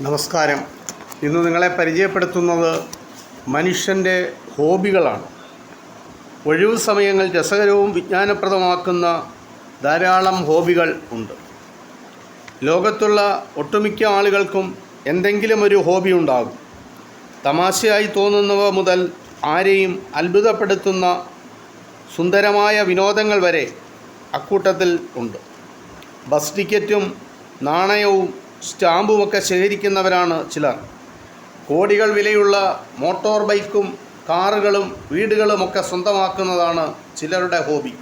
നമസ്കാരം. ഇന്ന് നിങ്ങളെ പരിചയപ്പെടുത്തുന്നത് മനുഷ്യന്റെ ഹോബികളാണ്. ഒഴിവു സമയങ്ങൾ രസകരവും വിജ്ഞാനപ്രദമാക്കുന്ന ധാരാളം ഹോബികൾ ഉണ്ട്. ലോകത്തുള്ള ഒട്ടുമിക്ക ആളുകൾക്കും എന്തെങ്കിലും ഒരു ഹോബി ഉണ്ടാകും. തമാശയായി തോന്നുന്നവ മുതൽ ആരെയും അത്ഭുതപ്പെടുത്തുന്ന സുന്ദരമായ വിനോദങ്ങൾ വരെ അക്കൂട്ടത്തിൽ ഉണ്ട്. ബസ് ടിക്കറ്റും നാണയവും സ്റ്റാമ്പുമൊക്കെ ശേഖരിക്കുന്നവരാണ് ചിലർ. കോടികൾ വിലയുള്ള മോട്ടോർ ബൈക്കും കാറുകളും വീടുകളുമൊക്കെ സ്വന്തമാക്കുന്നതാണ് ചിലരുടെ ഹോബി.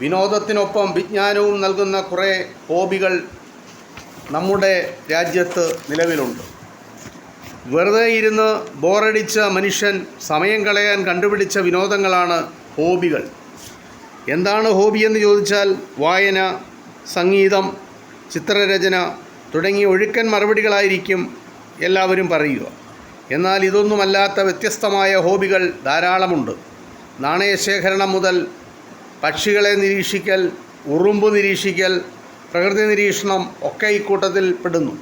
വിനോദത്തിനൊപ്പം വിജ്ഞാനവും നൽകുന്ന കുറേ ഹോബികൾ നമ്മുടെ രാജ്യത്ത് നിലവിലുണ്ട്. വെറുതെ ഇരുന്ന് ബോറടിച്ച മനുഷ്യൻ സമയം കളയാൻ കണ്ടുപിടിച്ച വിനോദങ്ങളാണ് ഹോബികൾ. എന്താണ് ഹോബി എന്ന് ചോദിച്ചാൽ വായന സംഗീതം ചിത്രരചന തുടങ്ങിയ ഒഴുക്കൻ മറുപടികളായിരിക്കും എല്ലാവരും പറയുക. എന്നാൽ ഇതൊന്നുമല്ലാത്ത വ്യത്യസ്തമായ ഹോബികൾ ധാരാളമുണ്ട്. നാണയശേഖരണം മുതൽ പക്ഷികളെ നിരീക്ഷിക്കൽ ഉറുമ്പ് നിരീക്ഷിക്കൽ പ്രകൃതി നിരീക്ഷണം ഒക്കെ ഇക്കൂട്ടത്തിൽ പെടുന്നു.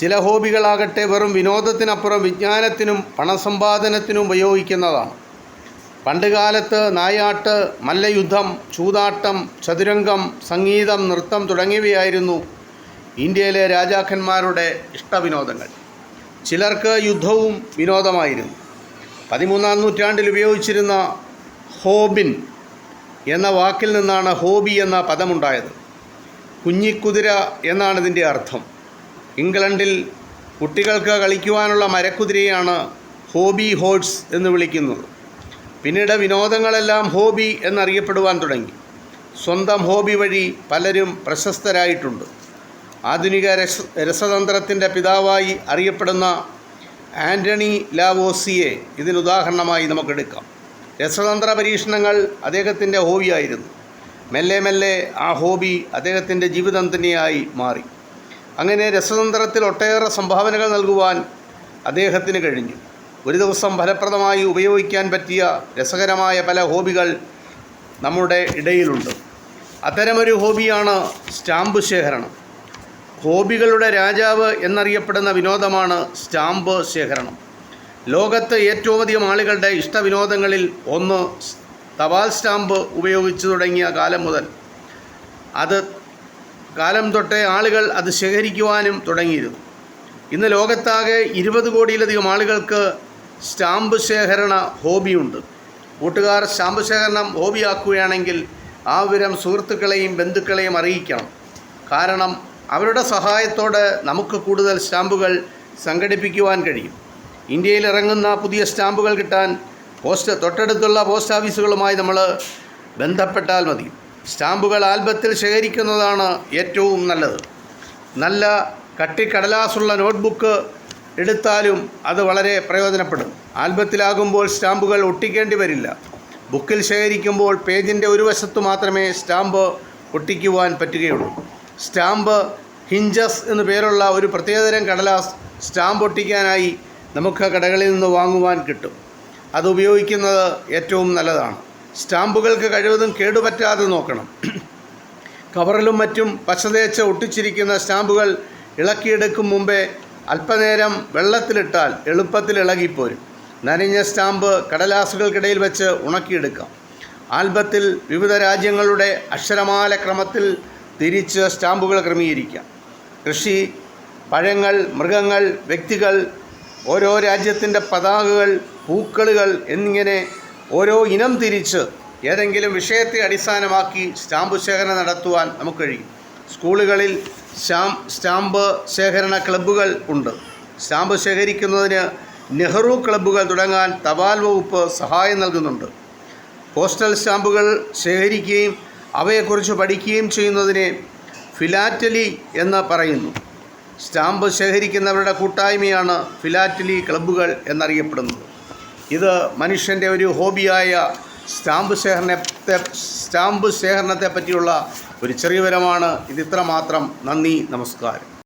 ചില ഹോബികളാകട്ടെ വെറും വിനോദത്തിനപ്പുറം വിജ്ഞാനത്തിനും പണസമ്പാദനത്തിനും ഉപയോഗിക്കുന്നതാണ്. പണ്ടുകാലത്ത് നായാട്ട് മല്ലയുദ്ധം ചൂതാട്ടം ചതുരംഗം സംഗീതം നൃത്തം തുടങ്ങിയവയായിരുന്നു ഇന്ത്യയിലെ രാജാക്കന്മാരുടെ ഇഷ്ടവിനോദങ്ങൾ. ചിലർക്ക് യുദ്ധവും വിനോദമായിരുന്നു. പതിമൂന്നാം നൂറ്റാണ്ടിൽ ഉപയോഗിച്ചിരുന്ന ഹോബിൻ എന്ന വാക്കിൽ നിന്നാണ് ഹോബി എന്ന പദമുണ്ടായത്. കുഞ്ഞിക്കുതിര എന്നാണ് ഇതിന്റെ അർത്ഥം. ഇംഗ്ലണ്ടിൽ കുട്ടികൾക്ക് കളിക്കുവാനുള്ള മരക്കുതിരയാണ് ഹോബി ഹോഴ്സ് എന്ന് വിളിക്കുന്നത്. പിന്നീട് വിനോദങ്ങളെല്ലാം ഹോബി എന്നറിയപ്പെടുവാൻ തുടങ്ങി. സ്വന്തം ഹോബി വഴി പലരും പ്രശസ്തരായിട്ടുണ്ട്. ആധുനിക രസ രസതന്ത്രത്തിന്റെ പിതാവായി അറിയപ്പെടുന്ന ആന്റണി ലാവോസിയെ ഇതിനുദാഹരണമായി നമുക്കെടുക്കാം. രസതന്ത്ര പരീക്ഷണങ്ങൾ അദ്ദേഹത്തിന്റെ ഹോബിയായിരുന്നു. മെല്ലെ മെല്ലെ ആ ഹോബി അദ്ദേഹത്തിന്റെ ജീവിതം തന്നെയായി മാറി. അങ്ങനെ രസതന്ത്രത്തിൽ ഒട്ടേറെ സംഭാവനകൾ നൽകുവാൻ അദ്ദേഹത്തിന് കഴിഞ്ഞു. ഒരു ദിവസം ഫലപ്രദമായി ഉപയോഗിക്കാൻ പറ്റിയ രസകരമായ പല ഹോബികൾ നമ്മുടെ ഇടയിലുണ്ട്. അത്തരമൊരു ഹോബിയാണ് സ്റ്റാമ്പ് ശേഖരണം. ഹോബികളുടെ രാജാവ് എന്നറിയപ്പെടുന്ന വിനോദമാണ് സ്റ്റാമ്പ് ശേഖരണം. ലോകത്ത് ഏറ്റവും അധികം ആളുകളുടെ ഇഷ്ടവിനോദങ്ങളിൽ ഒന്ന് തപാൽ സ്റ്റാമ്പ് ഉപയോഗിച്ചു തുടങ്ങിയ കാലം മുതൽ. അത് കാലം തൊട്ടേ ആളുകൾ അത് ശേഖരിക്കുവാനും തുടങ്ങിയിരുന്നു. ഇന്ന് ലോകത്താകെ ഇരുപത് കോടിയിലധികം ആളുകൾക്ക് സ്റ്റാമ്പ് ശേഖരണ ഹോബിയുണ്ട്. കൂട്ടുകാർ സ്റ്റാമ്പ് ശേഖരണം ഹോബിയാക്കുകയാണെങ്കിൽ ആ വിവരം സുഹൃത്തുക്കളെയും ബന്ധുക്കളെയും അറിയിക്കണം. കാരണം അവരുടെ സഹായത്തോടെ നമുക്ക് കൂടുതൽ സ്റ്റാമ്പുകൾ സംഘടിപ്പിക്കുവാൻ കഴിയും. ഇന്ത്യയിൽ ഇറങ്ങുന്ന പുതിയ സ്റ്റാമ്പുകൾ കിട്ടാൻ പോസ്റ്റ് തൊട്ടടുത്തുള്ള പോസ്റ്റ് ഓഫീസുകളുമായി നമ്മൾ ബന്ധപ്പെട്ടാൽ മതി. സ്റ്റാമ്പുകൾ ആൽബത്തിൽ ശേഖരിക്കുന്നതാണ് ഏറ്റവും നല്ലത്. നല്ല കട്ടിക്കടലാസുള്ള നോട്ട്ബുക്ക് എടുത്താലും അത് വളരെ പ്രയോജനപ്പെടും. ആൽബത്തിലാകുമ്പോൾ സ്റ്റാമ്പുകൾ ഒട്ടിക്കേണ്ടി വരില്ല. ബുക്കിൽ ശേഖരിക്കുമ്പോൾ പേജിന്റെ ഒരു വശത്ത് മാത്രമേ സ്റ്റാമ്പ് ഒട്ടിക്കുവാൻ പറ്റുകയുള്ളൂ. സ്റ്റാമ്പ് ഹിഞ്ചസ് എന്നു പേരുള്ള ഒരു പ്രത്യേകതരം കടലാസ് സ്റ്റാമ്പ് ഒട്ടിക്കാനായി നമുക്ക് കടകളിൽ നിന്ന് വാങ്ങുവാൻ കിട്ടും. അത് ഉപയോഗിക്കുന്നത് ഏറ്റവും നല്ലതാണ്. സ്റ്റാമ്പുകൾക്ക് കഴിവതും കേടുപറ്റാതെ നോക്കണം. കവറിലും മറ്റും പശ തേച്ച് ഒട്ടിച്ചിരിക്കുന്ന സ്റ്റാമ്പുകൾ ഇളക്കിയെടുക്കും മുമ്പേ അല്പനേരം വെള്ളത്തിലിട്ടാൽ എളുപ്പത്തിൽ ഇളകിപ്പോരും. നനഞ്ഞ സ്റ്റാമ്പ് കടലാസുകൾക്കിടയിൽ വെച്ച് ഉണക്കിയെടുക്കാം. ആൽബത്തിൽ വിവിധ രാജ്യങ്ങളുടെ അക്ഷരമാല ക്രമത്തിൽ തിരിച്ച് സ്റ്റാമ്പുകൾ ക്രമീകരിക്കാം. കൃഷി പഴങ്ങൾ മൃഗങ്ങൾ വ്യക്തികൾ ഓരോ രാജ്യത്തിന്റെ പതാകകൾ പൂക്കളുകൾ എന്നിങ്ങനെ ഓരോ ഇനം തിരിച്ച് ഏതെങ്കിലും വിഷയത്തെ അടിസ്ഥാനമാക്കി സ്റ്റാമ്പ് ശേഖരണം നടത്തുവാൻ നമുക്ക് കഴിയും. സ്കൂളുകളിൽ സ്റ്റാം സ്റ്റാമ്പ് ശേഖരണ ക്ലബ്ബുകൾ ഉണ്ട്. സ്റ്റാമ്പ് ശേഖരിക്കുന്നതിന് നെഹ്റു ക്ലബ്ബുകൾ തുടങ്ങാൻ തപാൽ വകുപ്പ് സഹായം നൽകുന്നുണ്ട്. പോസ്റ്റൽ സ്റ്റാമ്പുകൾ ശേഖരിക്കുകയും അവയെക്കുറിച്ച് പഠിക്കുകയും ചെയ്യുന്നതിനെ ഫിലാറ്റലി എന്ന് പറയുന്നു. സ്റ്റാമ്പ് ശേഖരിക്കുന്നവരുടെ കൂട്ടായ്മയാണ് ഫിലാറ്റലി ക്ലബ്ബുകൾ എന്നറിയപ്പെടുന്നത്. ഇത് മനുഷ്യന്റെ ഒരു ഹോബിയായ സ്റ്റാമ്പ് ശേഖരണത്തെ സ്റ്റാമ്പ് ശേഖരണത്തെ പറ്റിയുള്ള ഒരു ചെറിയ വിവരമാണ്. ഇത് ഇത്രമാത്രം നന്ദി നമസ്കാരം.